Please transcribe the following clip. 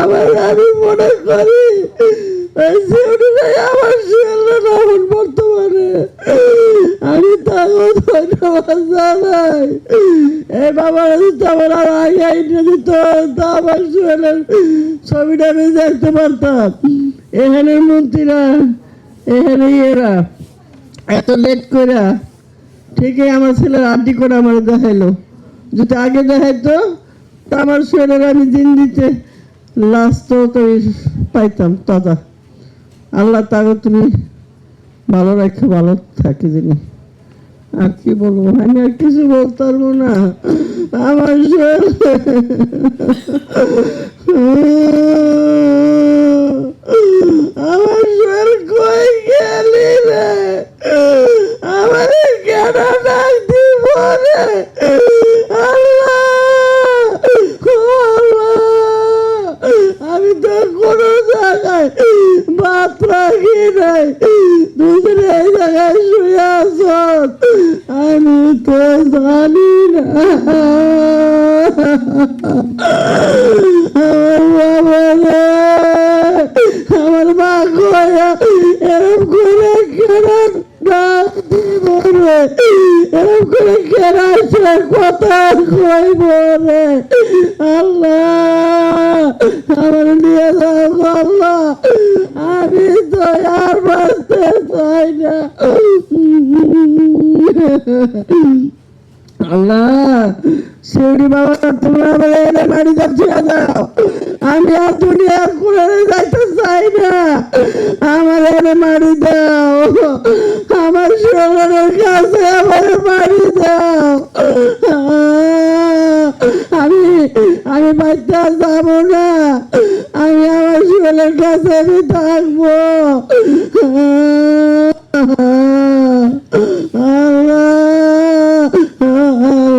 আমার আমি মনে করি। আমার শিয়ালে রাহুল বর্তমানে। আমি তাকে ধন্যবাদ জানাই। এই বাবা যদি আমার আর আগে এনে দিত তা আমার শিয়ালের ছবিটা আমি দেখতে পারতাম। এখানে মন্ত্রীরা, এখানে ইয়েরা, এত লেট করে ঠিকই আমার ছেলের আড্ডি করে আমার দেখাইলো। যদি আগে দেখাইতো, তা আমার ছেলের আমি দিন দিতে লাস্ট তো পাইতাম দাদা আল্লাহ তাকে তুমি ভালো রাখো, ভালো থাকি যিনি। আর কি বলব, আমি আর কিছু বলতে পারব না। আমার শরীর- আমার শরীর কই গেলি রে আমার কেন ডাক দিব রে আল্লাহ ও আল্লাহ আমি তো কোনো জায়গায় ভাত রাখি নাই দুজনে এই জায়গায় শুয়ে আছ আমি তো জানি না। আমার মা কয়া এরম করে কেন রে এরম করে সে কথা কইব রে আল্লাহ আমার নিয়ে যাও আল্লাহ আমি তো আর বাঁচতে চাই না আল্লাহ শিউরি বাবা তোমরা আমার এনে বাড়ি যাচ্ছি দাও আমি আর দুনিয়ার করে যাইতে চাই না আমার এনে মারি দাও আমার শরীরের কাছে আমার বাড়ি দাও আমি আমি বাড়িতে যাব না। আমি আমার শরীরের কাছে আমি থাকব।